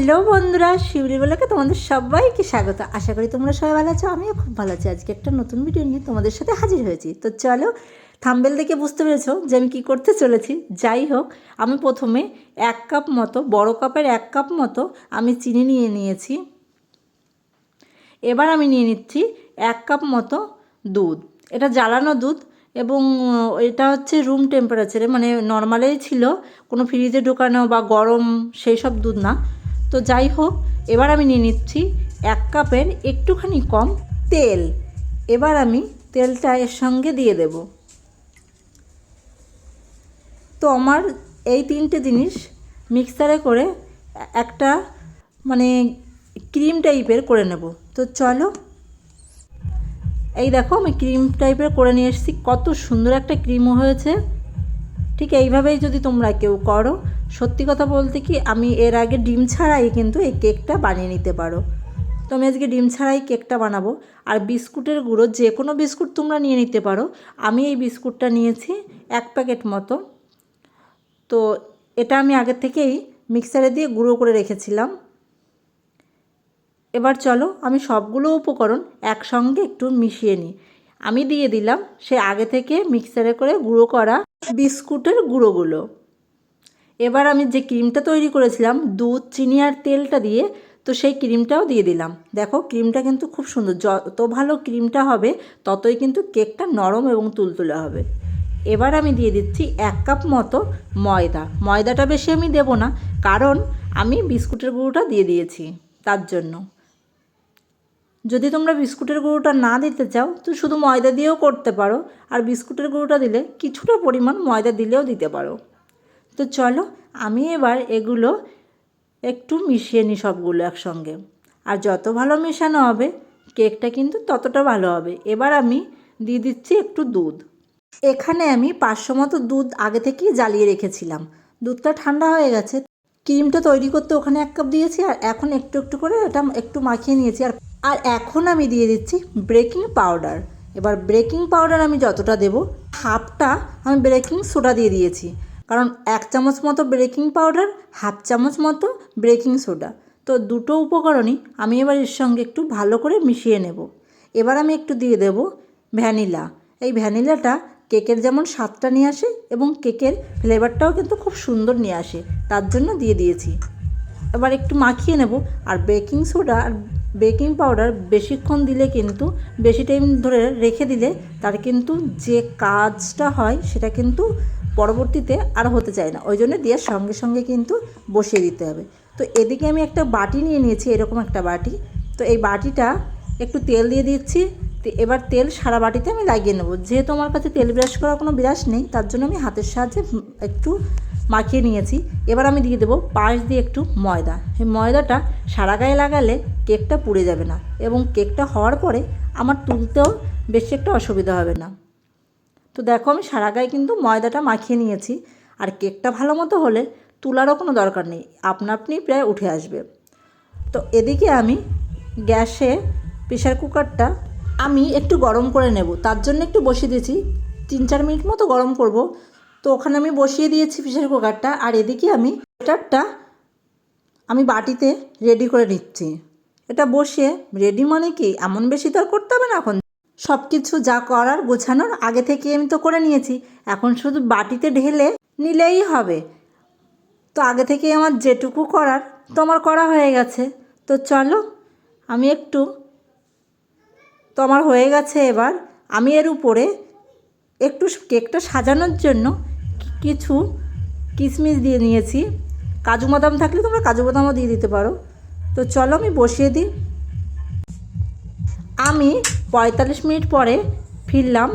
Hello বন্ধুরা, শিউলি বলাকে তোমাদের সবাইকে স্বাগত। আশা করি তোমরা সবাই ভালো আছো, আমিও খুব ভালো আছি। আজকে একটা নতুন ভিডিও নিয়ে তোমাদের সাথে হাজির হয়েছি। তো চলো থাম্বেল দেখে বুঝতে পেরেছ যে আমি কী করতে চলেছি। যাই হোক, আমি প্রথমে এক কাপ মতো, বড় কাপের এক কাপ মতো আমি চিনি নিয়ে নিয়েছি। এবার আমি নিয়ে নিচ্ছি এক কাপ মতো দুধ। এটা জ্বালানো দুধ এবং এটা হচ্ছে রুম টেম্পারেচারে মানে নর্মালেই ছিল কোনো ফ্রিজে ঢোকানো বা গরম সেই সব দুধ না। তো যাই হোক, এবার আমি নিয়ে নিচ্ছি এক কাপের একটুখানি কম তেল। এবার আমি তেলটা এর সঙ্গে দিয়ে দেব। তো আমার এই তিনটে জিনিস মিক্সারে করে একটা মানে ক্রিম টাইপের করে নেব। তো চলো, এই দেখো আমি ক্রিম টাইপের করে নিয়ে এসেছি। কত সুন্দর একটা ক্রিমও হয়েছে। ঠিক এইভাবেই যদি তোমরা কেউ করো সত্যি কথা বলতে কি, আমি এর আগে ডিম ছাড়াই কিন্তু এই কেকটা বানিয়ে নিতে পারো। তো আমি আজকে ডিম ছাড়াই কেকটা বানাবো। আর বিস্কুটের গুঁড়ো, যে কোনো বিস্কুট তোমরা নিয়ে নিতে পারো। আমি এই বিস্কুটটা নিয়েছি এক প্যাকেট মতো। তো এটা আমি আগের থেকেই মিক্সারে দিয়ে গুঁড়ো করে রেখেছিলাম। এবার চলো আমি সবগুলো উপকরণ একসঙ্গে একটু মিশিয়ে নিই। আমি দিয়ে দিলাম সে আগে থেকে মিক্সারে করে গুঁড়ো করা বিস্কুটের গুঁড়োগুলো। এবার আমি যে ক্রিমটা তৈরি করেছিলাম, দুধ, চিনি আর তেলটা দিয়ে, তো সেই ক্রিমটাও দিয়ে দিলাম। দেখো, ক্রিমটা কিন্তু খুব সুন্দর। যত ভালো ক্রিমটা হবে, ততই কিন্তু কেকটা নরম এবং তুলতুলে হবে। এবার আমি দিয়ে দিচ্ছি এক কাপ মতো ময়দা। ময়দাটা বেশি আমি দেব না, কারণ আমি বিস্কুটের গুঁড়োটা দিয়ে দিয়েছি তার জন্য। যদি তোমরা বিস্কুটের গুঁড়োটা না দিতে চাও, তো শুধু ময়দা দিয়েও করতে পারো, আর বিস্কুটের গুঁড়োটা দিলে কিছুটা পরিমাণ ময়দা দিলেও দিতে পারো। তো চলো, আমি এবার এগুলো একটু মিশিয়ে নিই সবগুলো একসঙ্গে। আর যত ভালো মেশানো হবে, কেকটা কিন্তু ততটা ভালো হবে। এবার আমি দিয়ে দিচ্ছি একটু দুধ। এখানে আমি পাঁচশো মতো দুধ আগে থেকেই জ্বালিয়ে রেখেছিলাম। দুধটা ঠান্ডা হয়ে গেছে। ক্রিমটা তৈরি করতে ওখানে এক কাপ দিয়েছি, আর এখন একটু একটু করে এটা একটু মাখিয়ে নিয়েছি। আর আর এখন আমি দিয়ে দিচ্ছি ব্রেকিং পাউডার। এবার ব্রেকিং পাউডার আমি যতটা দেব, হাফটা আমি ব্রেকিং সোডা দিয়ে দিয়েছি। কারণ এক চামচ মতো বেকিং পাউডার, হাফ চামচ মতো বেকিং সোডা। তো দুটো উপকরণই আমি এবার এর সঙ্গে একটু ভালো করে মিশিয়ে নেব। এবার আমি একটু দিয়ে দেব ভ্যানিলা। এই ভ্যানিলাটা কেকের যেমন স্বাদটা নিয়ে আসে এবং কেকের ফ্লেভারটাও কিন্তু খুব সুন্দর নিয়ে আসে, তার জন্য দিয়ে দিয়েছি। এবার একটু মাখিয়ে নেব আর বেকিং সোডা আর বেকিং পাউডার বেশিক্ষণ দিলে কিন্তু, বেশি টাইম ধরে রেখে দিলে তার কিন্তু যে কাজটা হয় সেটা কিন্তু পরবর্তীতে আর হতে চায় না। ওই জন্য দেওয়ার সঙ্গে সঙ্গে কিন্তু বসিয়ে দিতে হবে। তো এদিকে আমি একটা বাটি নিয়ে নিয়েছি, এরকম একটা বাটি। তো এই বাটিটা একটু তেল দিয়ে দিচ্ছি। তো এবার তেল সারা বাটিতে আমি লাগিয়ে নেব। যেহেতু আমার কাছে তেল ব্রাশ করার কোনো ব্রাশ নেই, তার জন্য আমি হাতের সাহায্যে একটু মাখিয়ে নিয়েছি। এবার আমি দিয়ে দেবো পাশ দিয়ে একটু ময়দা। এই ময়দাটা সারা গায়ে লাগালে কেকটা পুড়ে যাবে না এবং কেকটা হওয়ার পরে আমার তুলতেও বেশি একটা অসুবিধা হবে না। তো দেখো আমি সারা গায়ে কিন্তু ময়দাটা মাখিয়ে নিয়েছি। আর কেকটা ভালো মতো হলে তোলারও কোনো দরকার নেই, আপনা আপনি প্রায় উঠে আসবে। তো এদিকে আমি গ্যাসে প্রেশার কুকারটা আমি একটু গরম করে নেব। তার জন্য একটু বসিয়ে দিয়েছি। তিন চার মিনিট মতো গরম করব। তো ওখানে আমি বসিয়ে দিয়েছি প্রেশার কুকারটা। আর এদিকে আমি ব্যাটারটা আমি বাটিতে রেডি করে নিচ্ছি। এটা বসে রেডি মানে কি? এমন বেশি তো আর করতে হবে না এখন। সব কিছু যা করার গোছানোর আগে থেকে আমি তো করে নিয়েছি। এখন শুধু বাটিতে ঢেলে নিলেই হবে। তো আগে থেকে আমার যেটুকু করার, তোমার করা হয়ে গেছে। তো চলো, আমি একটু, তোমার হয়ে গেছে এবার। আমি এর উপরে একটু কেকটা সাজানোর জন্য কিছু কিশমিশ দিয়ে নিয়েছি। কাজু বাদাম থাকলে তোমরা কাজু বাদামও দিয়ে দিতে পারো। তো চলো আমি বসিয়ে দিই। আমি পঁয়তাল্লিশ মিনিট পরে ফিরলাম।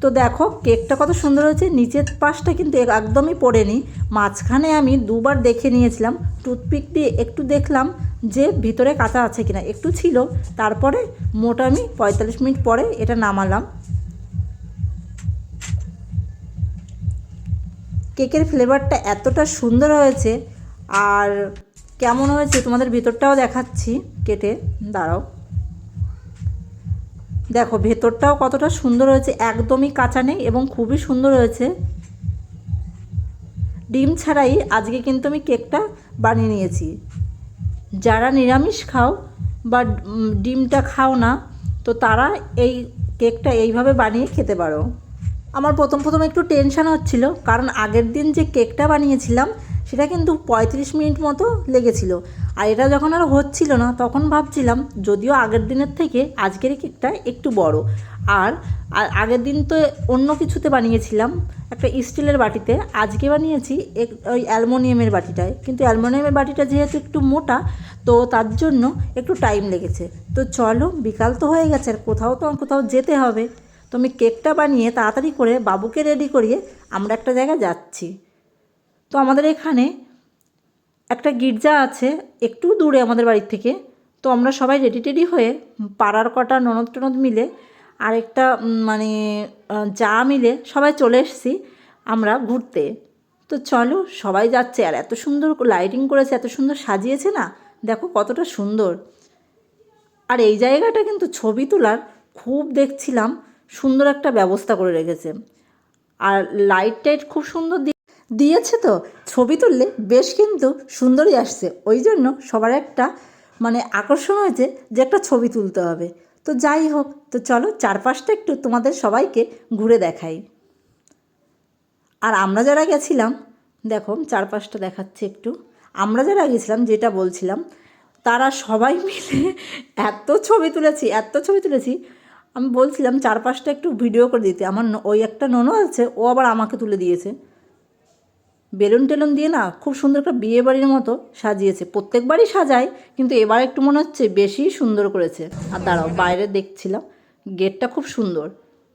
তো দেখো, কেকটা কত সুন্দর হয়েছে। নিচের পাশটা কিন্তু একদমই পড়েনি। মাঝখানে আমি দুবার দেখে নিয়েছিলাম। টুথপিক দিয়ে একটু দেখলাম যে ভিতরে কাঁচা আছে কিনা। একটু ছিল। তারপরে মোটা আমি পঁয়তাল্লিশ মিনিট পরে এটা নামালাম। কেকের ফ্লেভারটা এতটা সুন্দর হয়েছে। আর কেমন হয়েছে তোমাদের ভিতরটাও দেখাচ্ছি। কেটে দাঁড়াও। দেখো, ভেতরটাও কতটা সুন্দর হয়েছে, একদমই কাঁচা নেই এবং খুবই সুন্দর হয়েছে। ডিম ছাড়াই আজকে কিন্তু আমি কেকটা বানিয়ে নিয়েছি। যারা নিরামিষ খাও বা ডিমটা খাও না, তো তারা এই কেকটা এইভাবে বানিয়ে খেতে পারো। আমার প্রথম প্রথম একটু টেনশান হচ্ছিল, কারণ আগের দিন যে কেকটা বানিয়েছিলাম সেটা কিন্তু পঁয়ত্রিশ মিনিট মতো লেগেছিল। আর এটা যখন আর হচ্ছিল না, তখন ভাবছিলাম যদিও আগের দিনের থেকে আজকের কেকটা একটু বড়। আর আগের দিন তো অন্য কিছুতে বানিয়েছিলাম, একটা স্টিলের বাটিতে। আজকে বানিয়েছি এক- ওই অ্যালমোনিয়ামের বাটিটায়। কিন্তু অ্যালমোনিয়ামের বাটিটা যেহেতু একটু মোটা, তো তার জন্য একটু টাইম লেগেছে। তো চলো, বিকাল তো হয়ে গেছে, আর কোথাও তো কোথাও যেতে হবে। তো আমি কেকটা বানিয়ে তাড়াতাড়ি করে বাবুকে রেডি করিয়ে আমরা একটা জায়গায় যাচ্ছি। তো আমাদের এখানে একটা গির্জা আছে একটু দূরে আমাদের বাড়ির থেকে। তো আমরা সবাই রেডি টেডি হয়ে পাড়ার কটা ননদ টনদ মিলে আর একটা মানে যা মিলে সবাই চলে এসেছি আমরা ঘুরতে। তো চলো সবাই যাচ্ছে আর এত সুন্দর লাইটিং করেছে, এত সুন্দর সাজিয়েছে না? দেখো কতটা সুন্দর। আর এই জায়গাটা কিন্তু ছবি তোলার খুব দেখছিলাম, সুন্দর একটা ব্যবস্থা করে রেখেছে। আর লাইট টাইট খুব সুন্দর দিয়েছে তো। ছবি তুললে বেশ কিন্তু সুন্দরই আসছে। ওই জন্য সবার একটা মানে আকর্ষণ হয়েছে যে একটা ছবি তুলতে হবে। তো যাই হোক, তো চলো চারপাশটা একটু তোমাদের সবাইকে ঘুরে দেখাই। আর আমরা যারা গেছিলাম, দেখো চারপাশটা দেখাচ্ছে একটু। আমরা যারা গেছিলাম, যেটা বলছিলাম, তারা সবাই মিলে এত ছবি তুলেছি, এত ছবি তুলেছি। আমি বলছিলাম চারপাশটা একটু ভিডিও করে দিতে। আমার ওই একটা ননদ আছে, ও আবার আমাকে তুলে দিয়েছে। বেলুন টেলুন দিয়ে না খুব সুন্দর একটা বিয়ে বাড়ির মতো সাজিয়েছে। প্রত্যেকবারই সাজায়, কিন্তু এবার একটু মনে হচ্ছে বেশি সুন্দর করেছে। আর দাঁড়াও, বাইরে দেখছিলাম, গেটটা খুব সুন্দর।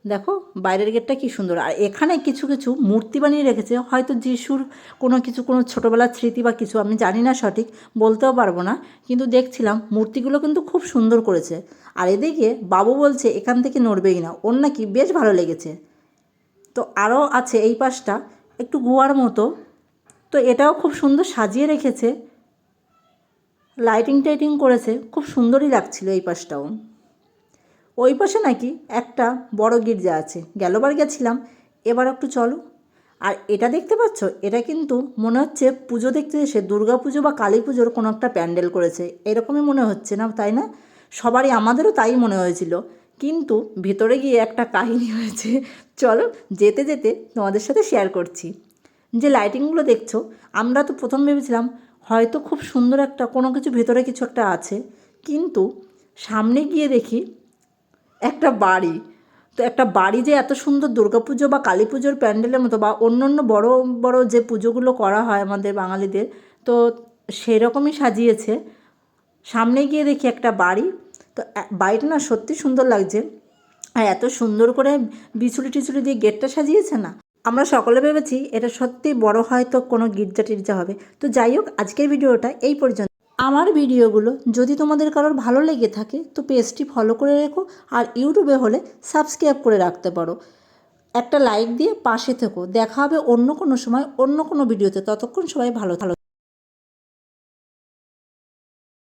দেখো, বাইরের গেটটা কি সুন্দর। আর এখানে কিছু কিছু মূর্তি বানিয়ে রেখেছে। হয়তো যিশুর কোনো কিছু, কোনো ছোটোবেলার স্মৃতি বা কিছু, আমি জানি না সঠিক, বলতেও পারব না। কিন্তু দেখছিলাম, মূর্তিগুলো কিন্তু খুব সুন্দর করেছে। আর এদিকে বাবু বলছে, এখান থেকে নড়বেই না। ওর নাকি বেশ ভালো লেগেছে। তো আরও আছে এই পাশটা। একটু গুয়ার মতো। তো এটাও খুব সুন্দর সাজিয়ে রেখেছে। লাইটিং টাইটিং করেছে। খুব সুন্দরই লাগছিল এই পাশটাও। ওই পাশে নাকি একটা বড় গির্জা আছে। গেলবার গেছিলাম। এবার একটু চলো। আর এটা দেখতে পাচ্ছ? এটা কিন্তু মনে হচ্ছে পুজো দেখতে এসে দুর্গা পুজো বা কালী পুজোর কোনো একটা প্যান্ডেল করেছে। এরকমই মনে হচ্ছে না, তাই না? সবারই আমাদেরও তাই মনে হয়েছিল। কিন্তু ভেতরে গিয়ে একটা কাহিনী হয়েছে। চলো যেতে যেতে তোমাদের সাথে শেয়ার করছি। যে লাইটিংগুলো দেখছ, আমরা তো প্রথম ভেবেছিলাম হয়তো খুব সুন্দর একটা কোনো কিছু ভেতরে কিছু একটা আছে, কিন্তু সামনে গিয়ে দেখি একটা বাড়ি। তো একটা বাড়ি যে এত সুন্দর দুর্গাপুজো বা কালী পুজোর প্যান্ডেলের মতো বা অন্য অন্য বড় বড় যে পুজোগুলো করা হয় আমাদের বাঙালিদের, তো সেরকমই সাজিয়েছে। সামনে গিয়ে দেখি একটা বাড়ি। তো বাড়িটা না সত্যি সুন্দর লাগছে। আর এত সুন্দর করে বিচুলি টিচুলি দিয়ে গেটটা সাজিয়েছে না? আমরা সকলে ভেবেছি এটা সত্যি বড় হয়তো কোনো গির্জা টির্জা হবে। তো যাই হোক, আজকের ভিডিওটা এই পর্যন্ত। আমার ভিডিওগুলো যদি তোমাদের কারোর ভালো লেগে থাকে, তো পেজটি ফলো করে রেখো আর ইউটিউবে হলে সাবস্ক্রাইব করে রাখতে পারো। একটা লাইক দিয়ে পাশে থেকো। দেখা হবে অন্য কোনো সময় অন্য কোনো ভিডিওতে। ততক্ষণ সবাই ভালো ভালো